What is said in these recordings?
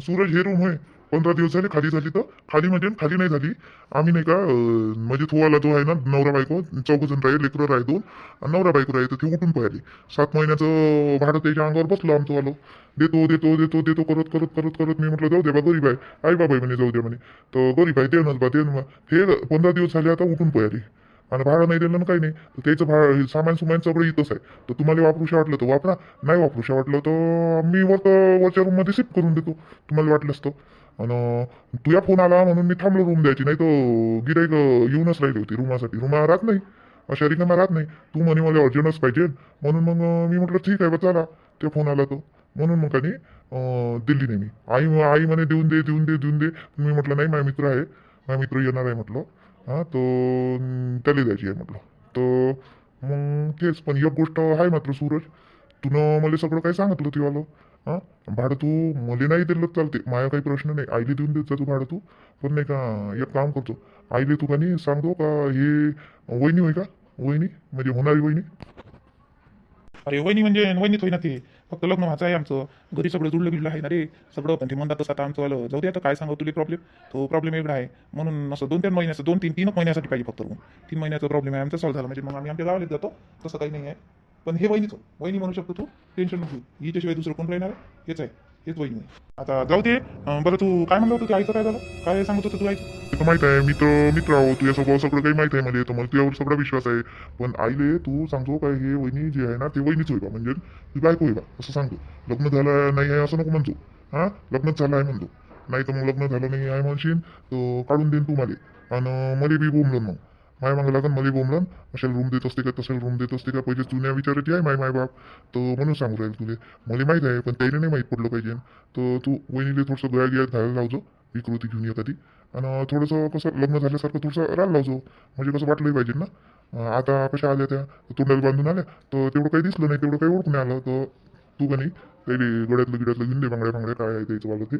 सूरज हे रूम आहे. पंधरा दिवस झाले खाली झाली तर खाली म्हणजे खाली नाही झाली. आम्ही नाही का म्हणजे म्हणजे आला जो आहे ना नवरा बायको चौघ जण राहील लेकरं आहे दोन आणि नवरा बायको राहील तर ते उठून पाहिले. सात महिन्याचं भाडं त्याच्या अंगावर बसलो आमचं आलो देतो देतो देतो देतो करत करत करत करत मी म्हटलं जाऊ दे बा गरीब आहे. आई बाबाई म्हणे जाऊ दे म्हणे. तर गरीब आहे देणंच बा देणं हे पंधरा दिवस झाले आता उठून पळाले आणि भाडं नाही दिलं ना काही नाही. तर त्याचं भाडं हे सामान सुमान सगळं इथंच आहे. तर तुम्हाला वापरूशा वाटलं तर वापरा. नाही वापरूशा वाटलं तर मी वर वरच्या रूममध्ये शिफ्ट करून देतो. तुम्हाला वाटलंच तर आणि तुझ्या फोन आला म्हणून मी थांबलो रूम द्यायची. नाही तर गिराईक येऊनच राहिली होती रूमासाठी रूमा राहत नाही. अशा रिकाम्या राहत नाही. तू म्हणे मला अर्जंटच पाहिजे. म्हणून मग मी म्हटलं ठीक आहे बा चला. ते फोन आला तो. म्हणून मग काही दिल्ली नाही मी. आई आई म्हणे देऊन दे देऊन दे देऊन दे. मी म्हटलं नाही माझा मित्र आहे. माझा मित्र येणार आहे म्हटलं. हां तो त्याला द्यायची आहे म्हटलं. तर मग तेच पण एक गोष्ट आहे मात्र सूरज तुनं मला सगळं काही सांगितलं ते वालं हां भाडं तू मला नाही दिलं चालते माझा काही प्रश्न नाही. आईले देऊन देत जा तू भाडं तू. पण नाही का एक काम करतो. आईले तू का नाही सांगतो का हे वहिनी होय का? वहिनी? म्हणजे होणारी वहिनी? अरे वहिनी म्हणजे वहिनीच होईना ते. फक्त लग्न व्हायचं आहे आमचं. घरी सगळं जुळलं बिळलं आहे ना रे. सगळं पण ते म्हणतात तसं आता आमचं आलं. जाऊ दे आता काय सांगू तुला प्रॉब्लेम तो प्रॉब्लेम एवढा आहे. म्हणून असं दोन तीन महिन्याचं दोन तीन तीन महिन्यासाठी पाहिजे फक्त रूम तीन महिन्याचा प्रॉब्लेम आहे. आमचा सॉल्व्ह झाला. म्हणजे मग आम्ही आमच्या गावाला जातो. तसं काही नाही आहे. पण हे वहिनीच वहिनी म्हणू शकतो तू टेन्शन नको हिच्याशिवाय दुसरं कोण राहणार? आहे? हेच आहे. हेच वही आहे. आता जाऊ दे. अं, बरं तू काय म्हणलं होतं? ते आईचं काय झालं? काय सांगत होतं तू आईचं? ते तर माहीत आहे मित्र मित्र आहो तुझ्या स्वभाव सगळं काही माहीत आहे मला. तर मला तुझ्यावर सगळा विश्वास आहे. पण आईले तू सांगतो काय हे वहिनी जे आहे ना ते वहिनीच होईबा म्हणजे ती बायको होईबा असं सांगतो. लग्न झालं नाही आहे असं नको म्हणतो. हां? लग्नच झालं आहे म्हणतो. नाही तर मग लग्न झालं नाही आहे म्हणशील तर काढून देईन तू मला. आणि मला बी बोंबलं मग. माय मागं लागन मला बोंबलन अशा रूम देत असते का तसेल रूम देत असते का पहिले जुन्या विचारायची आहे माय माय बाप तर म्हणून सांगू राहील तुले. मला माहीत आहे पण त्याला नाही माहीत पडलं पाहिजे. तर तू वहिनीले थोडंसं गळ्या गिळ्यात घालायला लावजो विकृती घेऊन एखादी आणि थोडंसं कसं लग्न झाल्यासारखं थोडंसं राहायला लावजो. म्हणजे कसं वाटलंही पाहिजे ना. आता कशा आल्या त्या? तोंडाला बांधून आल्या. तर तेवढं काही दिसलं नाही तेवढं काही ओळखून नाही आलं. तर तू का नाही त्याला गड्यातलं गिड्यातलं घेऊन दे बांगड्या बांगड्या काय आहे त्याचं वालं ते.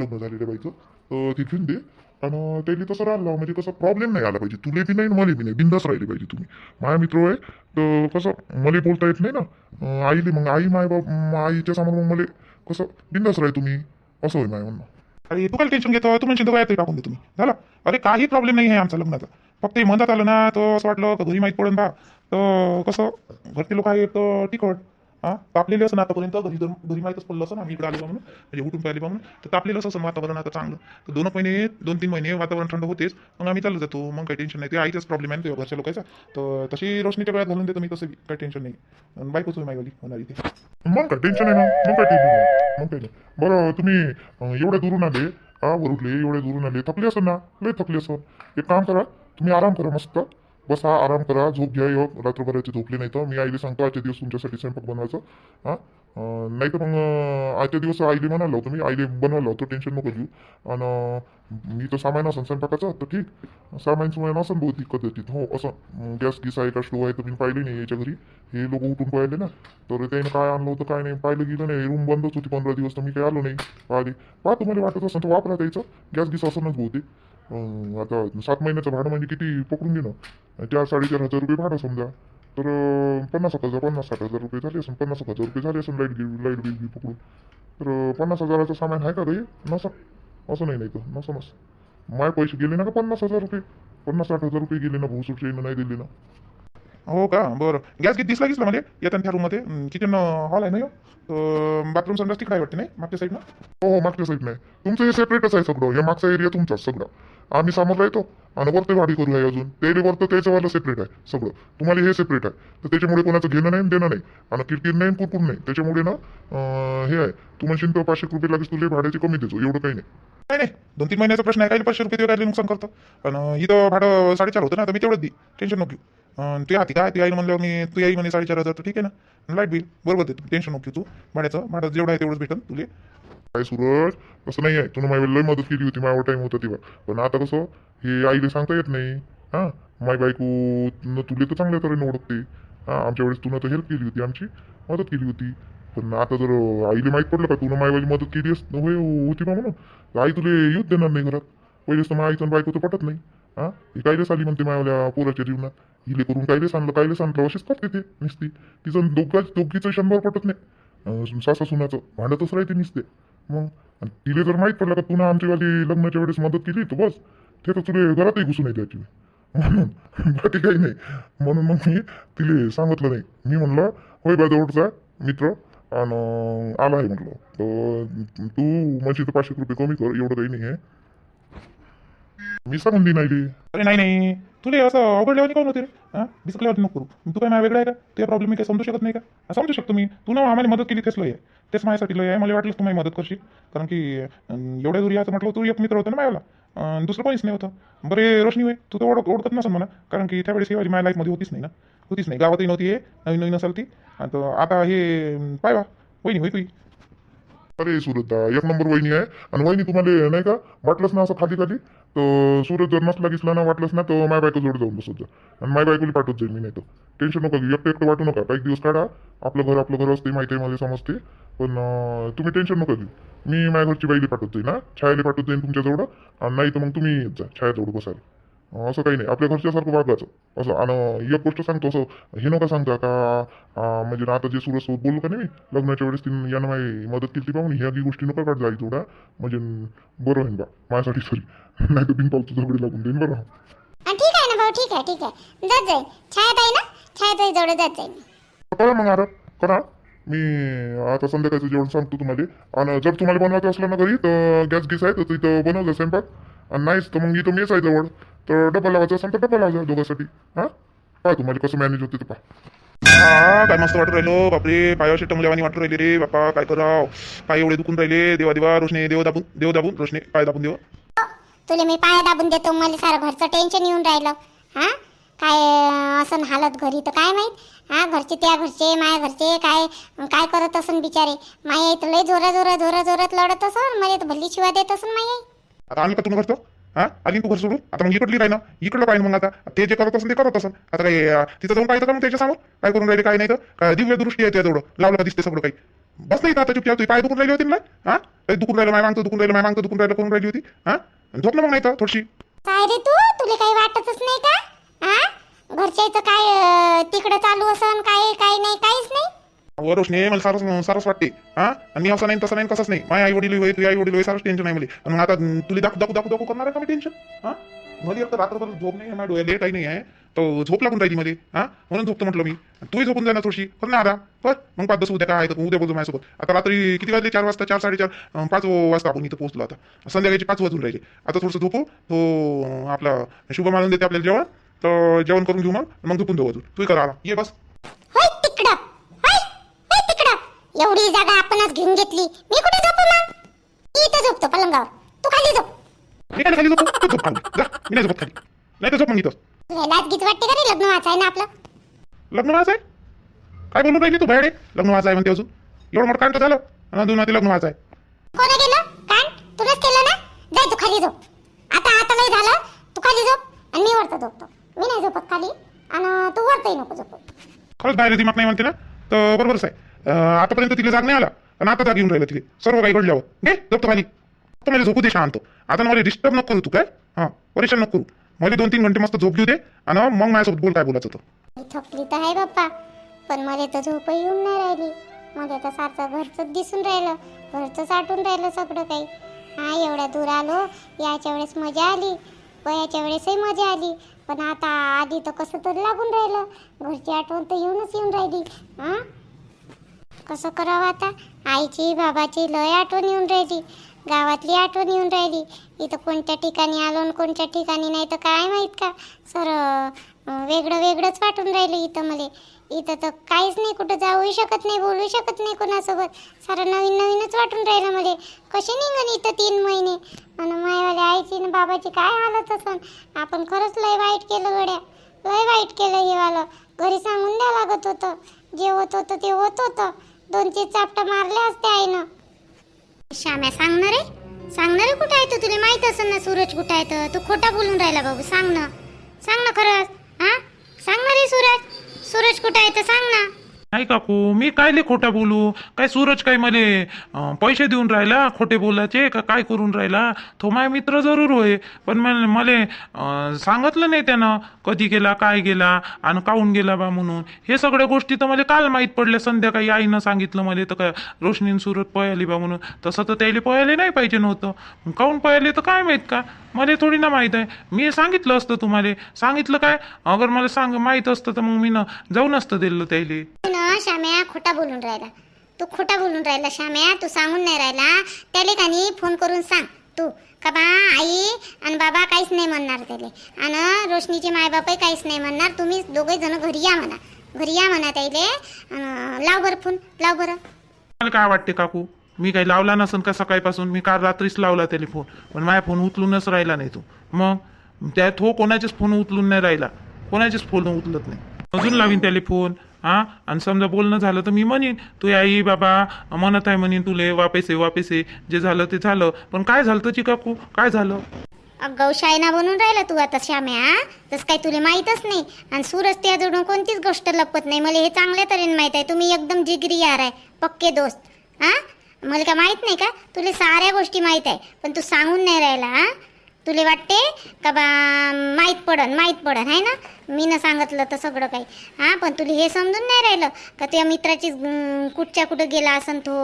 लग्न झालेल्या बाईचं. तर ते घेऊन दे. आणि त्याला तसं राहिलं म्हणजे कसं प्रॉब्लेम नाही आला पाहिजे. तुले बी नाही आणि मला बी नाही. बिंदास राहिले पाहिजे तुम्ही. माझा मित्र आहे तर कसं मला बोलता येत नाही ना. आईले मग आई माय बाप आईच्या समोर मग मला कसं बिंदास राहील तुम्ही. असं होय माय म्हणणं. अरे तू काय टेन्शन घेतो तू म्हणशील काय टाकून दे तुम्ही. झालं? अरे काही प्रॉब्लेम नाही आहे आमचा लग्नाचा. फक्त हे म्हणतात आलं ना तर असं वाटलं का घरी माहीत पडून बा. तर कसं घरचे लोक आहेत तर तिखट. हा? तापलेले असं आतापर्यंत घरी जर घरी माहीतच पडलं असं ना आम्ही इकडे आलो बा म्हणून म्हणजे उठून पाहिले बा म्हणून तर तापलेलं असं वातावरण आता चांगलं. तर दोन महिने दोन तीन महिने वातावरण थंड होतेच मग आम्ही चालू जातो मग काही टेन्शन नाही. ते आईचाच प्रॉब्लेम आहे ना ते घरच्या लोकांचा. तर तशी रोशनीच्या वेळात घालून देतो मी तसं काही टेन्शन नाही. बायकोच होई मायवाली होणारी ते. मग काय टेन्शन आहे ना मग काय टेन्शन आहे? मग काय नाही. बरं तुम्ही एवढ्या दुरून आले आवर उठले एवढ्या दुरून आले थकले असं ना? लय थकले असं एक काम करा तुम्ही आराम करा मस्त. बसा आराम करा झोप घ्या योग रात्रभराची झोपले नाही तर. मी आईला सांगतो आजच्या दिवस तुमच्यासाठी स्वयंपाक बनवायचं. हां? नाही तर मग आजच्या दिवस आईले म्हणायला होतं मी आईले बनवायला होतं टेन्शन नको घेऊ. आणि मी तर सामान असेल स्वयंपाकाचं तर ठीक. सामान सुमान असेल बहुतेक कदाचित हो असं. गॅस गिस आहे का स्टोव आहे तर मी पाहिले नाही याच्या घरी. हे लोक उठून पाहिले ना. तर त्याने काय आणलं होतं काय नाही पाहिलं गेलं नाही. रूम बंदच होती पंधरा दिवस तर मी काही आलो नाही. पाहिले. पहा तुम्हाला वाटत असेल तर वापरा त्याचं. गॅस गिस असनच बहुतेक. अं, आता सात महिन्याचं भाडं म्हणजे किती पकडून घे ना चार साडेचार हजार रुपये भाडं समजा. तर अं, पन्नास एक हजार पन्नास साठ हजार रुपये झाले असेल पन्नास एक हजार रुपये झाले असेल लाइट बिल लाइट बिल बी पकडून. तर अं, पन्नास हजाराचं सामान आहे का रे नसं. असं नाही नाही तर नसं नसं. माय पैसे गेले ना का पन्नास हजार रुपये? पन्नास साठ हजार रुपये गेले ना भाऊ भोसूटचे नाही दिले ना. हो का? बरं. गॅस किती दिसला दिसला म्हणजे येताना त्या रूममध्ये किचन हॉल आहे ना बाथरूम संडास तिकडे आहे वाटते नाही? मागच्या साईडनं हो हो मागच्या साईड नाही तुमचं हे सेपरेटच आहे सगळं. हे मागचा एरिया तुमचाच सगळं. आम्ही समोरला येतो आणि वरती भाडी करू आहे अजून. त्याला वरतं त्याच्यावाला सेपरेट आहे सगळं. तुम्हाला हे सेपरेट आहे. तर त्याच्यामुळे कोणाचं घेणं नाही आणि देणं नाही. आणि किरकिर नाही आणि कुरकुर नाही. त्याच्यामुळे ना हे आहे. तू म्हणशील तर पाचशे रुपये लागेल तुला भाड्याची कमी देतो. एवढं काही नाही. नाही नाही. दोन तीन महिन्याचा प्रश्न आहे. काही पाचशे रुपये काय नुकसान करतं? पण अं, इथं भाडं साडेचार होतं ना तर मी तेवढंच दे टेन्शन नको घेऊ. तू हाती काय ती आई म्हणल्यावर मी तू आई म्हणे साडेचार हजार तर ठीक आहे ना. लाइट बिल बरोबर देतो टेन्शन नको तू. भाड्याचं भाडं जेवढं आहे तेवढंच भेटन तुले. काय सूरज? असं नाही आहे तुला माझ्या लय मदत केली होती माझ्यावर टाइम होता तेव्हा. पण आता कसं हे आईला सांगता येत नाही. हां? माय बायको न तुले तर चांगल्या तऱ्हेने ओळखते. हां? आमच्या वेळेस तुला तर हेल्प केली होती आमची मदत केली होती. पण आता जर आईला माहीत पडलं का तुला मायवाली मदत केली असत होय होती बा म्हणून आई तुला येऊच देणार नाही घरात. पहिलेच तर माझ्या आईचं बायको तर पटत नाही. हां? ही आली म्हणते मायावाल्या पोराच्या जीवनात. हिले करून कायलेच आणलं कायलेच आणलं अशीच करते ते निसती. तिचं दोघा दोघीचं शंभर पटत नाही. सासा सुनाचं भांडतच राहते निसते. मग आणि तिला जर माहीत पडलं का तुला आमच्यावाली लग्नाच्या वेळेस मदत केली तर बस. ते तर तुला घरातही घुसून येते त्याची म्हणून बाकी काही नाही. म्हणून मग मी तिला सांगितलं नाही. मी म्हणलं होय बा जवळचा मित्र. आणि आला आहे म्हटलं तर तू म्हणजे तर पाचशे रुपये कमी कर एवढं काही नाही आहे. मी सांगून आईली अरे नाही नाही. तुला असं अवघड लेवल काऊन होते रे? हां? बिस्कल्यावरती नको करू. तू काय माझ्या वेगळा आहे का? ते प्रॉब्लेम मी काय समजू शकत नाही का? समजू शकतो मी. तू ना आम्हाला मदत केली तेच लय आहे. तेच माझ्यासाठी लय आहे. मला वाटलं तू माझी मदत करशील. कारण की एवढ्या दूर याचं म्हटलं तू एक मित्र होता ना माझ्याला. अं, दुसरं कोणीच नाही होतं. बरे रोशनी होय तू तर ओळख ओळखत नसेल मला कारण की त्यावेळेस ही माझ्या लाईफमध्ये होतीच नाही ना. होतीच नाही. गावातही नव्हती हे. नवीन नवीन असेल ती. आता हे पाय बा. वहिनी होय तुई अरे सुरत एक नंबर वहिनी आहे. आणि वहिनी तुम्हाला नाही का वाटलंच ना असं खाली खाली तर सूरज जर नसला गिसला ना वाटलंच ना तर माय बायको जोड जाऊन बसत जा आणि माय बायकोला पाठवत जाईल मी नाही तर. टेन्शन नका घेऊ. एकटं एकटं वाटू नका. काही दिवस काढा. आपलं घर आपलं घर असते माहिती आहे मला समजते पण तुम्ही टेन्शन नका घेऊ. मी माझ्या घरची बाईली पाठवत जाईन ना. छायाला पाठवत जाईन तुमच्याजवळ. आणि नाही तर मग तुम्ही येत जा. छायाजवळ बसायला. असं काही नाही. आपल्या घरच्यासारखं वागायचं. असं. आणि एक गोष्ट सांगतो असं. हे नका सांगता का म्हणजे आता जे सुरत बोललो का नाही लग्नाच्या वेळेस तिने यानं माझी मदत केली पाहून ह्या गोष्टी नका काढ जाई थोडा म्हणजे बरं होईन बा. माझ्यासाठी सॉरी नाही तर बिनपालतू झगडे लागून देईन बरं. हा, ठीक आहे ना भाऊ ठीक आहे ठीक आहे. जात जाईल छायाताई ना? छायाताई जवळ जात जाईल करा मग आराम करा. मी आता संध्याकाळचं जेवण सांगतो तुम्हाला. आणि जर तुम्हाला बनवायचं असलं ना घरी तर गॅस गीस आहे तर तिथं बनवजा स्वयंपाक. आणि नाहीच तर मग इथं मेस आहे जवळ. तर डबा लावायचा असेल तर डबा लावजा दोघांसाठी. हां? पहा तुम्हाला कसं मॅनेज होते ते पहा. हा काय मस्त वाटू राहिलो. बापरे पायावर शेट मुलावानी वाटू राहिले रे. बापा काय कराव? पाय एवढे दुखून राहिले. देवा देवा रोशने देव दाबून देव दाबून रोशने पाय दाबून देव. तुला मी पाया दाबून देतो मला सारं घरचं टेन्शन येऊन राहिलं. हा? काय असं हालत घरी तर काय माहीत? हा घरचे त्या घरचे माया घरचे काय काय करत असन बिचारे? माया इथं लय जोरा जोरा जोरा जोरात लढत असन. मला तर भल्ली शिवा देत असन माया. आता आणलं का तुम्ही घरचं? हा? आली तू घर सोडून? आता मग इकडली राही ना? इकडलं पाहिजे मग आता? ते जे करत असेल ते करत असेल आता काय अं, तिथं जाऊन पाहिजे का मग त्याच्यासमोर? काय करून राहिले काय नाही तर काय दिव्य दृष्टी आहे तेवढं लावलं दिसते सगळं काही. बस नाही का आता चुपचाप? तुझी पाय दुखून राहिली होती ना हा? काही दुखून राहिलं माय मागतं दुखून राहिलं माय मागतं दुखून राहिलं करून राहिली होती हा? झोपलं मग नाही तर थोडीशी? काय रे तू? तुला काही वाटतच नाही का? घरच्या इथं काय तिकडे तिकडं चालू असन काय काय नाही काहीच नाही? वर रोशने मला सारस सारस वाटते. हा आणि मी असं नाही तसं नाही कसंच नाही. माझ्या आई वडील होय तुझ्या आई वडील होय सारस टेन्शन नाही मला. आणि मग आता तुला दाखव दाखव दाखव करणार आहे का मी टेन्शन हा मध्ये एक तर रात्रभर झोप नाही माझ्या डोळ्याला काही नाही आहे. तर झोप लागून राहिली मध्ये हा म्हणून झोपतो म्हटलं मी. तूही झोपून जाणार थोडीशी पण नाही आता. कर मग पाच दस उद्या काय आहे तर उद्या बोलतो माझ्यासोबत. आता रात्री किती वाजले? चार वाजता चार साडेचार पाच वाजता आपण इथं पोहोचलो आता. संध्याकाळची पाच वाजून राहिले. आता थोडंसं झोपू. तो आपला शुभ मानून देते आपल्याला जेवण. तर जेवण करून घेऊ मग? मग झोपून देऊ अजून. तूही करा आला. ये बस. होय तिकडं. होय होय तिकडं. एवढी जागा आपणच घेऊन घेतली. मी कुठे झोपू मग? मी इथं झोपतो पलंगावर. तू खाली झोप. मी काय खाली झोपू तू झोप खाली. जा. मी नाही झोपत खाली. नाही तर झोप मग इथं. लाज गीत वाटते का रे? लग्न वाचाय ना आपलं? लग्न आहे? काय बोलून राहिली तू बाहेर? लग्न आहे म्हणते अजून. एवढं मोठं कांड झालं. आणि अजून ते लग्न व्हायचं आहे. कोण गेलं तुलाच केलं ना? जाय तू खाली झोप. आता आता लय झालं. तू खाली झोप आणि मी वरतं झोपतो. मी नाही झोपत खाली. आणि तू वरतही नको झोपू. खरंच बाहेर दिमाग नाही म्हणते ना? तर बरोबरच आहे अं, आतापर्यंत तिला जाग नाही आला आणि आता जाग येऊन राहिलं तिथे. सर्व काही घडल्यावर घे झोपतो खाली. तर मला झोपू दे शांत. आता मला डिस्टर्ब नको करू तू काय? हां परेशान नको करू. मला दोन तीन घंटे मस्त झोप घेऊ दे आणि मग माझ्यासोबत बोल काय बोलायचं होतं. मी थकली तर आहे बाप्पा पण मला तर झोपही येऊन नाही राहिली. मला तर सारखं घरचंच दिसून राहिलं घरचंच आटून राहिलं सगळं काही. हा एवढ्या दूर आलो याच्या वेळेस मजा आली वयाच्या वेळेसही मजा आली. पण आता आधी तर कसं तरी लागून राहिलं. घरची आठवण तर येऊनच येऊन राहिली. हा? कसं करावं आता? आईची बाबाची लय आठवण येऊन राहिली. गावातली आठवण येऊन राहिली. इथं कोणत्या ठिकाणी आलो आणि कोणत्या ठिकाणी नाही तर काय माहीत का? सर वेगळं वेगळंच वाटून राहिलं इथं मला. इथं तर काहीच नाही कुठं जाऊही शकत नाही बोलू शकत नाही कोणासोबत. सारं नवीन नवीनच वाटून राहिलं मला. कसे निघन इथं तीन महिने? आणि मायवाल्या आईची आणि बाबाची काय हालत असन? आपण खरंच लय वाईट केलं गड्या. लय वाईट केलं हे वालं. घरी सांगून द्या लागत होतं. जे होत होतं ते होत होतं. दोन तीन चापटा मारल्या असत्या आईनं. श्याम्या सांगणार आहे सांगणार आहे कुठं आहे तू? तुला माहीत असेल ना सूरज कुठं आहे तर? तू खोटा बोलून राहिला बाबू. सांग ना. सांग ना खरंच सांग ना रे सूरज. सूरज कुठं आहे तर सांग ना. नाही काकू मी कायले खोटा बोलू? काय सूरज काय मले अं, पैसे देऊन राहिला खोटे बोलायचे का काय करून राहिला? तो माय मित्र जरूर होय पण मल- मले अं, सांगितलं नाही त्यानं कधी गेला काय गेला आणि काहून गेला बा म्हणून. हे सगळ्या गोष्टी तर मला काल माहीत पडल्या संध्याकाळी आईनं सांगितलं मला तर काय रोशनीन सुरत पळाली बा म्हणून. तसं तर त्याला पळायला नाही पाहिजे नव्हतं. काऊन काहून पळाले तर काय माहीत का? मला थोडी ना माहीत आहे. मी सांगितलं असतं तुम्हाला. सांगितलं काय? अगर मला सांग माहीत असतं तर मग मी ना जाऊन असतं दिलं त्याला. ना श्याम्या खोटा बोलून राहिला. तू खोटा बोलून राहिला श्याम्या तू सांगून नाही राहिला. त्याले कानी फोन करून सांग. तू. का बा आई आणि बाबा काहीच नाही म्हणणार त्याले. आणि रोशनीचे मायबापही काहीच नाही म्हणणार. तुम्ही दोघे जण घरी या म्हणा. घरी या म्हणा त्याले. लाव बरं फोन. लाव बरं. मला काय वाटते काकू? मी काही लावला नसन का सकाळपासून? मी काल रात्रीच लावला त्याला फोन. पण माझा फोन उचलूनच राहिला नाही तू. मग? त्या हो कोणाचेच फोन उचलून नाही राहिला. कोणाचेच फोन उचलत नाही. अजून लावीन त्याला फोन. हा? आणि समजा बोलणं झालं तर मी म्हणेन तू आई बाबा म्हणत आहे म्हणेन तुले वापेस आहे वापेस आहे जे झालं ते झालं. पण काय झालं तर चिकाकू? काय झालं? अगाऊ शायना बनून राहिला तू आता श्याम्या तसं काही तुला माहीतच नाही. आणि सूरज त्याजवळून कोणतीच गोष्ट लपत नाही. मला हे चांगल्या तऱ्हेने माहीत आहे. तुम्ही एकदम जिगरी यार आहे. पक्के दोस्त हां? मला काय माहीत नाही का? तुला साऱ्या गोष्टी माहीत आहे. पण तू सांगून नाही राहिला हां? तुले वाटते का बा माहीत पडन माहीत पडन आहे ना? मी न सांगितलं तर सगळं काही. हां पण तुला हे समजून नाही राहिलं का तुझ्या मित्राचीच कुठच्या कुठं गेला असन तो?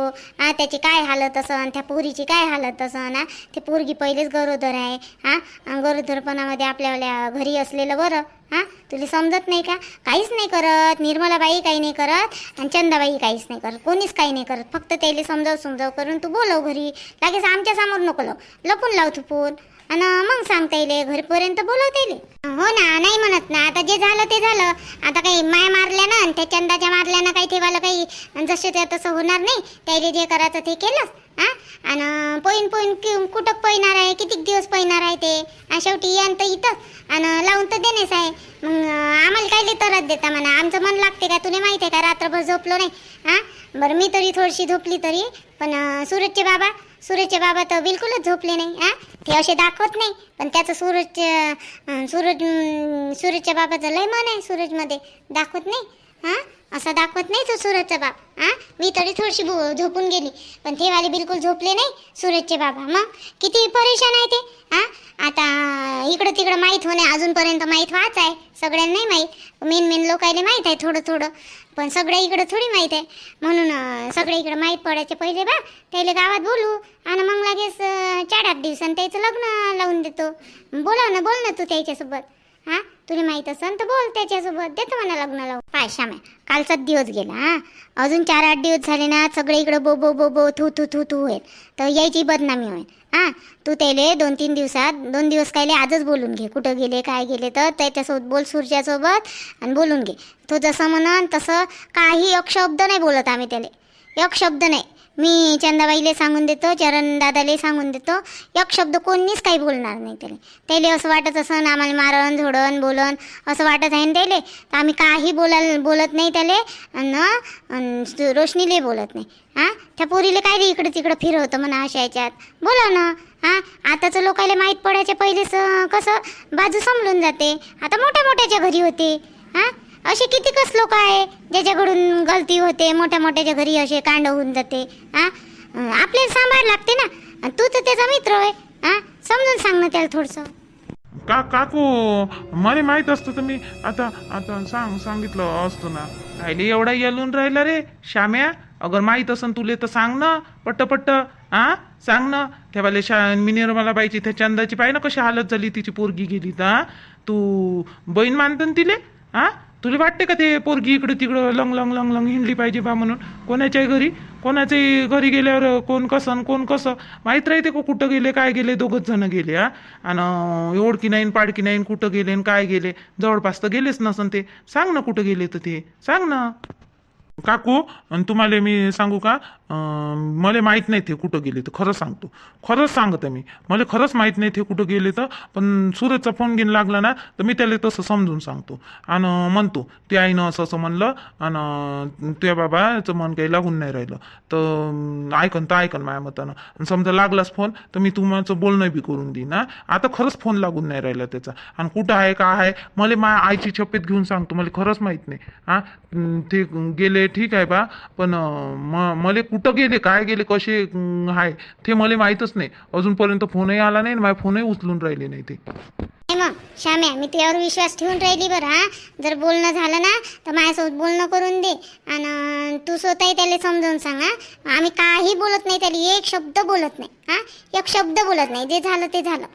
हां त्याची काय हालत असन त्या पोरीची काय हालत असन हा? ते पोरगी पहिलेच गरोदर आहे हां? गरोदरपणामध्ये आपल्या घरी असलेलं बरं हां? तुला समजत नाही का? काहीच नाही करत निर्मलाबाई काही नाही करत आणि चंदाबाई काहीच नाही करत कोणीच काही नाही करत. फक्त त्याला समजाव समजाव करून तू बोलव घरी. लगेच आमच्यासमोर नको लाव. लपून लाव तू फोन. आणि मग सांगता येईल घरपर्यंत बोलवता येईल. हो ना नाही म्हणत ना. आता जे झालं ते झालं. आता काही माय मारल्यानं आणि त्या चंदाच्या मारल्यानं काही ठेवायला काही जसे ते तसं होणार नाही. त्याला जे करायचं ते केलंच हा? आणि पोईन पोईन कुठं पहिणार आहे किती दिवस पहिणार आहे ते? शेवटी आणतं तर इथं. आणि लावून तर देणेच आहे. मग आम्हाला काय तरच देता म्हणा. आमचं मन लागते का तुला माहिती आहे का? रात्रभर झोपलो नाही. हां? बरं मी तरी थोडीशी झोपली तरी. पण सूरजचे बाबा सूरजचे बाबा तर बिलकुलच झोपले नाही. हां? ते असे दाखवत नाही. पण त्याचं सूरज सूरज सूरजच्या बाबाचं लय मन आहे सूरजमध्ये. दाखवत नाही. हां? असं दाखवत नाही तो सूरजचा बाप. हा? मी तरी थोडीशी झोपून गेली. पण ते वाले बिलकुल झोपले नाही सूरजचे बाबा. मग? किती परेशान आहे ते. हा? आता इकडं तिकडं माहीत होणे अजूनपर्यंत माहीत व्हाच आहे. सगळ्यांना नाही माहीत. मेन मेन लोकायला माहीत आहे थोडं थोडं. पण सगळ्या इकडं थोडी माहीत आहे. म्हणून सगळ्या इकडं माहीत पडायचे पहिले बा. त्याला गावात बोलू. आणि मग लगेच चार आठ दिवसांनी त्याचं लग्न लावून देतो. बोलाव ना बोल ना तू त्याच्यासोबत. हा? तुला माहीत असेल तर बोल त्याच्यासोबत. देतो म्हणा लग्न लावून पाय श्याम्या कालचाच दिवस गेला हा. अजून चार आठ दिवस झाले ना सगळे इकडं बो बो बो बो थू थू थू थू होईल. तर यायची बदनामी होईल हा. तू त्याले दोन तीन दिवसात दोन दिवस कायले आजच बोलून घे. कुठं गेले काय गेले तर त्याच्यासोबत बोल सूर्यासोबत आणि बोलून घे. तो जसं म्हणन तसं काही एक शब्द नाही बोलत आम्ही त्याले. एक शब्द नाही. मी चंदाबाईले सांगून देतो चरण दादाले सांगून देतो एक शब्द कोणीच काही बोलणार नाही त्याला. त्याले असं वाटत असं आम्हाला मारण झोडण बोलन असं वाटत आहे ना त्याले? तर आम्ही काही बोलायला बोलत नाही त्याले आणि रोशनीले बोलत नाही. हां? त्या पोरीले काय रे इकडं तिकडं फिरवतं म्हणा अशा याच्यात? बोला ना. हां? आताचं लोकायला माहीत पडायच्या पहिलेच कसं? बाजू समजून जाते. आता मोठ्या मोठ्याच्या घरी होते. हां? असे कितीकच लोक आहे ज्याच्याकडून गलती होते मोठ्या मोठ्याच्या घरी असे कांड होऊन जाते हा आपल्याला सांभाळ लागते ना. तू तर त्याचा मित्र आहे हा समजून सांग ना त्याला थोडस. का काकू मला माहीत असतं तर मी आता आता सांग सांगितलं असतो ना. राहिले एवढा येलून राहिला रे श्याम्या. अगर माहीत असन तुले तर सांग ना पट्ट पट्ट हा सांग ना. ठेवाले शा मी निर्मला बाईची त्या चंदाची पाय ना कशी हालत झाली तिची पोरगी गेली तर तू बहीण मानतं तिले हा तुला वाटते का ते पोरगी इकडं तिकडं लंग लंग लंग लंग हिंडली पाहिजे बा म्हणून? कोणाच्याही घरी? कोणाच्याही घरी गेल्यावर कोण कसं कोण कसं? माहीत राहते का कुठं गेले काय गेले? दोघंच जण गेले हा? आणि ओळखी नाही पाडकी नाही कुठं गेले आणि काय गेले? जवळपास तर गेलेच नसन ते. सांग ना कुठं गेले तर ते. सांग ना. काकू आणि तुम्हाला मी सांगू का? मला माहीत नाही ते कुठं गेले तर खरं सांगतो. खरंच सांगत मी. मला खरंच माहीत नाही ते कुठं गेले तर पण सूरजचा फोन घेऊन लागला ना तर मी त्याला तसं समजून सांगतो. आणि म्हणतो ते आईनं असं असं म्हणलं आणि तुझ्या बाबाचं मन काही लागून नाही राहिलं. तर ऐकन तर ऐकन माझ्या मतानं. आणि समजा लागलाच फोन तर मी तुमचं बोलणं बी करून देईन ना आता खरंच फोन लागून नाही राहिला त्याचा. आणि कुठं आहे का आहे मला माझ्या आईची छपेत घेऊन सांगतो. मला खरंच माहीत नाही हा. ते गेले ते ठीक आहे बा पण म मले कुठं गेले काय गेले कसे आहे ते मला माहीतच नाही. अजूनपर्यंत फोनही आला नाही आणि फोनही उचलून राहिले नाही ते. नाही मग श्याम्या मी तुझ्यावर विश्वास ठेवून राहिली बरं हा. जर बोलणं झालं ना तर माझ्यासोबत बोलणं करून दे. आणि तू स्वतःही त्याला समजावून सांग हा. आम्ही काही बोलत नाही त्याला एक शब्द बोलत नाही हा. एक शब्द बोलत नाही जे झालं ते झालं.